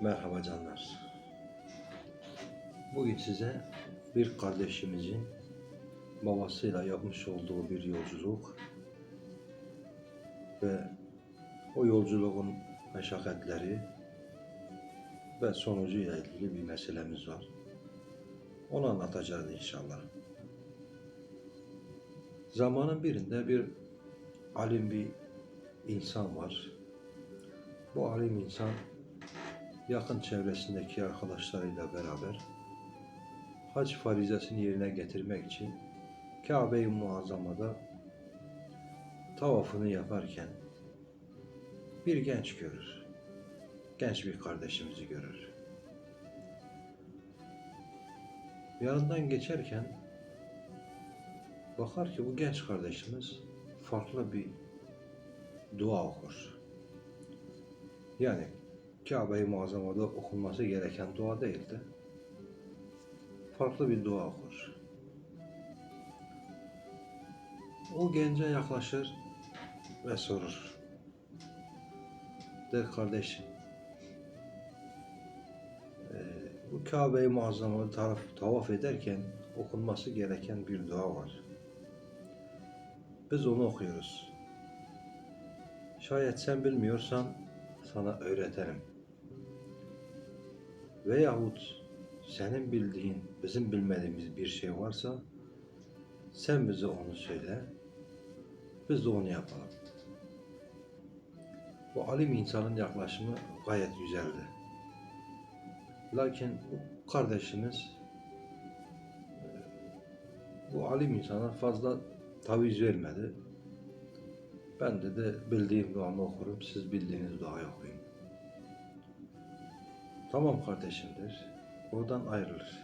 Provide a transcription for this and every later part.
Merhaba canlar. Bugün size bir kardeşimizin babasıyla yapmış olduğu bir yolculuk ve o yolculuğun meşakkatleri ve sonucuyla ilgili bir meselemiz var. Onu anlatacağız inşallah. Zamanın birinde bir alim bir insan var. Bu alim insan yakın çevresindeki arkadaşlarıyla beraber hac farizesini yerine getirmek için Kabe-i Muazzama'da tavafını yaparken bir genç görür. Genç bir kardeşimizi görür. Yanından geçerken bakar ki bu genç kardeşimiz farklı bir dua okur. Yani Kabe-i Muazzama'da okunması gereken dua değil de farklı bir dua okur. O gence yaklaşır ve sorur. Der kardeşim, eee, bu Kabe-i Muazzama'da taraf, tavaf ederken okunması gereken bir dua var. Biz onu okuyoruz. Şayet sen bilmiyorsan sana öğretelim. Veyahut senin bildiğin, bizim bilmediğimiz bir şey varsa sen bize onu söyle, biz de onu yapalım. Bu alim insanın yaklaşımı gayet güzeldi. Lakin bu kardeşimiz bu alim insana fazla taviz vermedi. Ben de, de bildiğim duamı okurum, siz bildiğiniz duayı okuyun. Tamam kardeşimdir. Oradan ayrılır.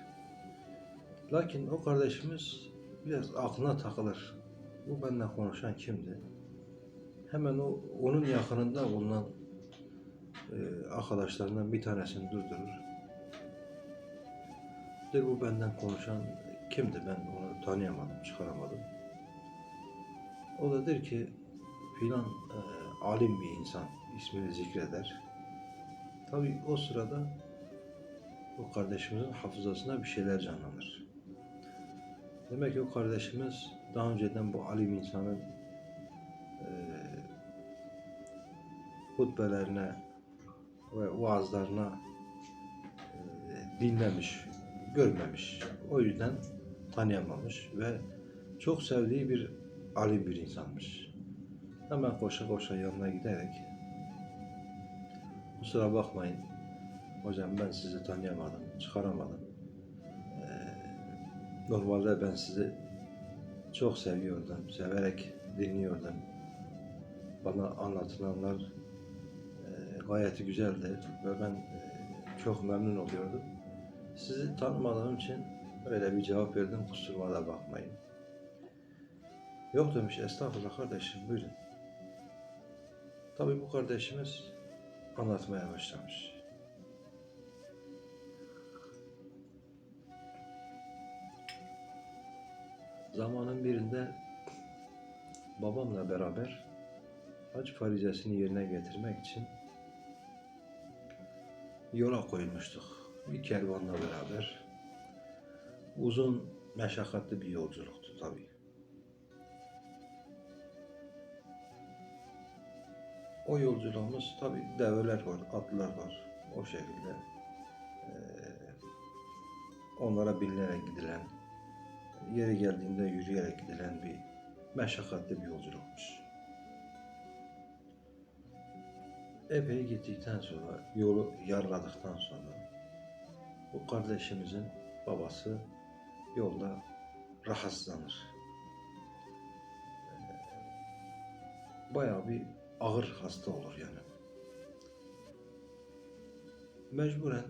Lakin o kardeşimiz biraz aklına takılır. Bu benimle konuşan kimdi? Hemen o onun yakınında bulunan e, arkadaşlarından bir tanesini durdurur. Der bu benden konuşan kimdi? Ben onu tanıyamadım, çıkaramadım. O da der ki filan e, alim bir insan ismini zikreder. Tabi o sırada o kardeşimizin hafızasına bir şeyler canlanır. Demek ki o kardeşimiz daha önceden bu alim insanın e, hutbelerine ve vaazlarına e, dinlemiş, görmemiş. O yüzden tanıyamamış ve çok sevdiği bir alim bir insanmış. Hemen koşa koşa yanına giderek kusura bakmayın hocam ben sizi tanıyamadım, çıkaramadım. Ee, normalde ben sizi çok seviyordum, severek dinliyordum. Bana anlatılanlar e, gayet güzeldi ve ben e, çok memnun oluyordum. Sizi tanımadığım için öyle bir cevap verdim, kusuruma da bakmayın. Yok demiş, estağfurullah kardeşim buyurun. Tabii bu kardeşimiz anlatmaya başlamış. Zamanın birinde babamla beraber hac farizesini yerine getirmek için yola koyulmuştuk. Bir kervanla beraber. Uzun, meşakkatli bir yolculuktu tabii. O yolculuğumuz tabi develer var, atlar var. O şekilde eee, onlara binilerek gidilen, yeri geldiğinde yürüyerek gidilen bir meşakkatli bir yolculukmuş. Epey gittikten sonra, yolu yarladıktan sonra bu kardeşimizin babası yolda rahatsızlanır. Eee, Bayağı bir ağır hasta olur yani. Mecburen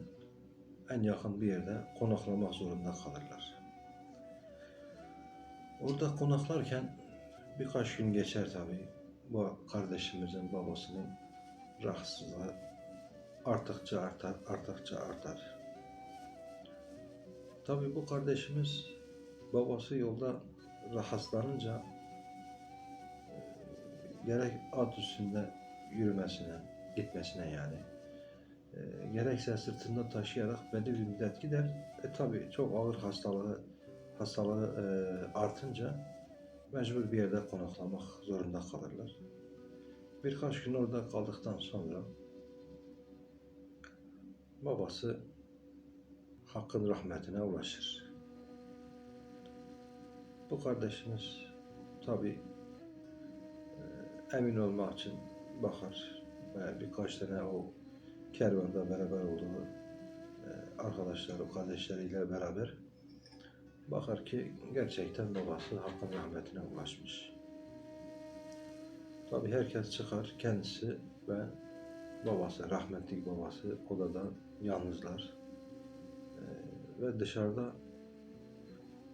en yakın bir yerde konaklamak zorunda kalırlar. Orada konaklarken birkaç gün geçer tabii. Bu kardeşimizin babasının rahatsızlığı arttıkça artar, arttıkça artar. Tabii bu kardeşimiz babası yolda rahatsızlanınca gerek at üstünde yürümesine, gitmesine yani e, gerekse sırtında taşıyarak belli bir müddet gider. E tabi çok ağır hastalığı hastalığı e, artınca mecbur bir yerde konaklamak zorunda kalırlar. Birkaç gün orada kaldıktan sonra babası Hakk'ın rahmetine ulaşır. Bu kardeşimiz tabi emin olmak için bakar ve birkaç tane o kervanda beraber olduğu e, arkadaşları, kardeşleriyle beraber bakar ki gerçekten babası Hakk'ın rahmetine ulaşmış. Tabi herkes çıkar, kendisi ve babası, rahmetli babası odada yalnızlar. E, ve dışarıda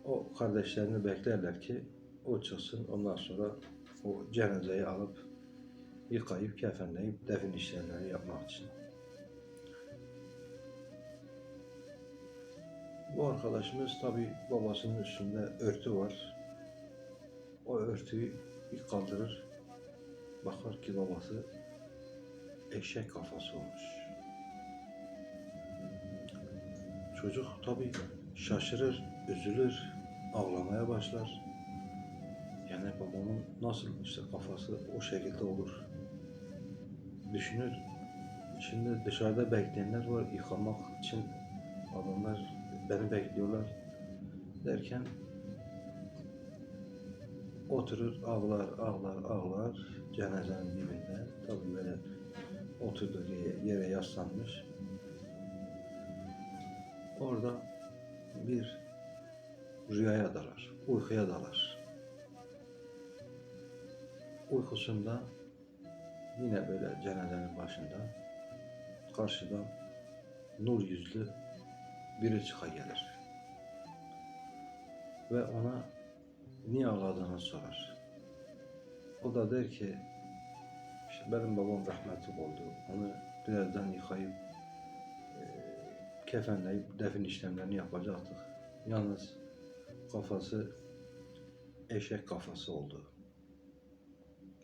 o kardeşlerini beklerler ki o çıksın ondan sonra o cenazeyi alıp yıkayıp kefenleyip defin işlemleri yapmak için. Bu arkadaşımız tabi babasının üstünde örtü var. O örtüyü ilk kaldırır. Bakar ki babası eşek kafası olmuş. Çocuk tabi şaşırır, üzülür, ağlamaya başlar. Yani babamın nasıl işte kafası o şekilde olur. Düşünür. Şimdi dışarıda bekleyenler var yıkamak için adamlar beni bekliyorlar derken oturur ağlar ağlar ağlar cenazenin dibinde tabii böyle oturduğu yere yaslanmış orada bir rüyaya dalar uykuya dalar uykusunda yine böyle cenazenin başında karşıdan nur yüzlü biri çıka gelir. Ve ona niye ağladığını sorar. O da der ki işte benim babam rahmetli oldu. Onu birazdan yıkayıp e, kefenleyip defin işlemlerini yapacaktık. Yalnız kafası eşek kafası oldu.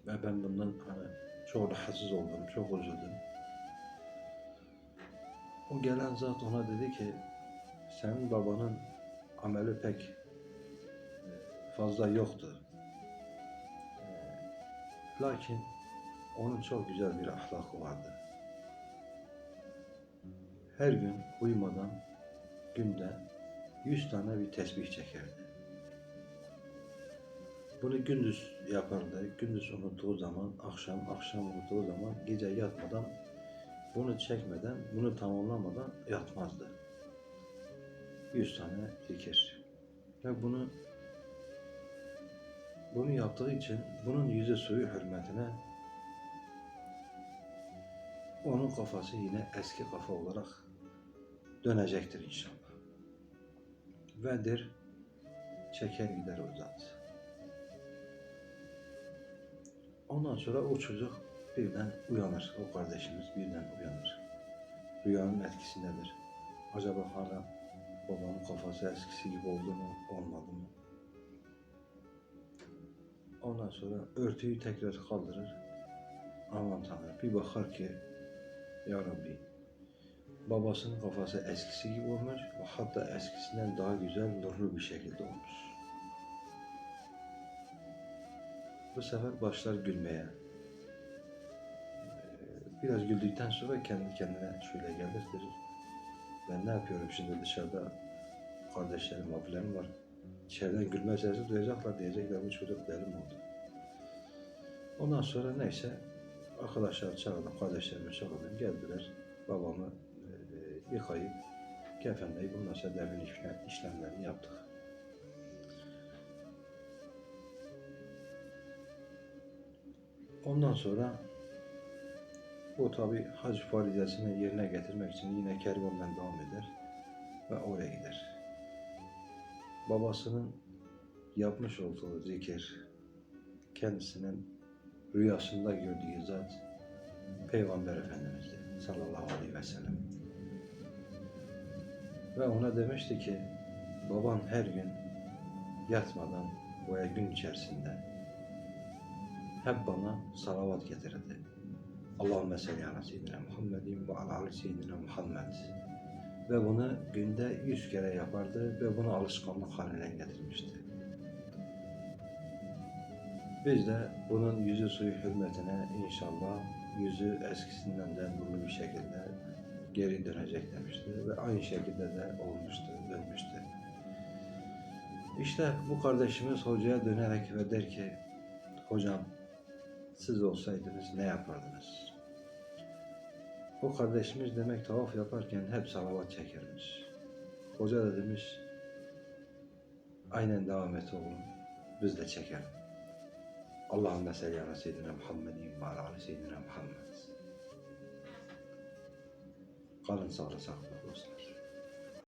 Ve ben bundan hani çok rahatsız oldum, çok üzüldüm. O gelen zat ona dedi ki senin babanın ameli pek e, fazla yoktu. E, Lakin onun çok güzel bir ahlakı vardı. Her gün uyumadan günde yüz tane bir tesbih çekerdi. Bunu gündüz yapardı. Gündüz unuttuğu zaman, akşam, akşam unuttuğu zaman, gece yatmadan bunu çekmeden, bunu tamamlamadan yatmazdı. 100 tane zikir. Ve bunu bunu yaptığı için bunun yüzü suyu hürmetine onun kafası yine eski kafa olarak dönecektir inşallah. Vedir çeker gider o zat. Ondan sonra o çocuk birden uyanır. O kardeşimiz birden uyanır. Rüyanın etkisindedir. Acaba hala babamın kafası eskisi gibi oldu mu, olmadı mı? Ondan sonra örtüyü tekrar kaldırır. Aman Tanrım bir bakar ki Ya Rabbi babasının kafası eskisi gibi olmuş ve hatta eskisinden daha güzel nurlu bir şekilde olmuş. Bu sefer başlar gülmeye. Ee, Biraz güldükten sonra kendi kendine şöyle gelir der. Ben ne yapıyorum şimdi dışarıda kardeşlerim, abilerim var. İçeriden gülme sesi duyacaklar diyecekler bu çocuk deli mi oldu? Ondan sonra neyse arkadaşlar çağırdım, kardeşlerimi çağırdım. Geldiler babamı e, yıkayıp kefenleyip bundan sonra devin işlem- işlemlerini yaptık. Ondan sonra bu tabi hac farizesini yerine getirmek için yine kervandan devam eder ve oraya gider. Babasının yapmış olduğu zikir, kendisinin rüyasında gördüğü zat Peygamber Efendimiz'di sallallahu aleyhi ve sellem. Ve ona demişti ki baban her gün yatmadan veya gün içerisinde hep bana salavat getirirdi. Allahümme salli ala seyyidina Muhammedin ve ala ali seyyidina Muhammed. Ve bunu günde yüz kere yapardı ve bunu alışkanlık haline getirmişti. Biz de bunun yüzü suyu hürmetine inşallah yüzü eskisinden de nurlu bir şekilde geri dönecek demişti ve aynı şekilde de olmuştu, dönmüştü. İşte bu kardeşimiz hocaya dönerek ve der ki, hocam siz olsaydınız ne yapardınız? O kardeşimiz demek tavaf yaparken hep salavat çekermiş. Hoca da demiş, aynen devam et oğlum, biz de çekelim. Allahümme salli ala seyyidina Muhammedin ve ala seyyidina Muhammed. Kalın sağlıcakla.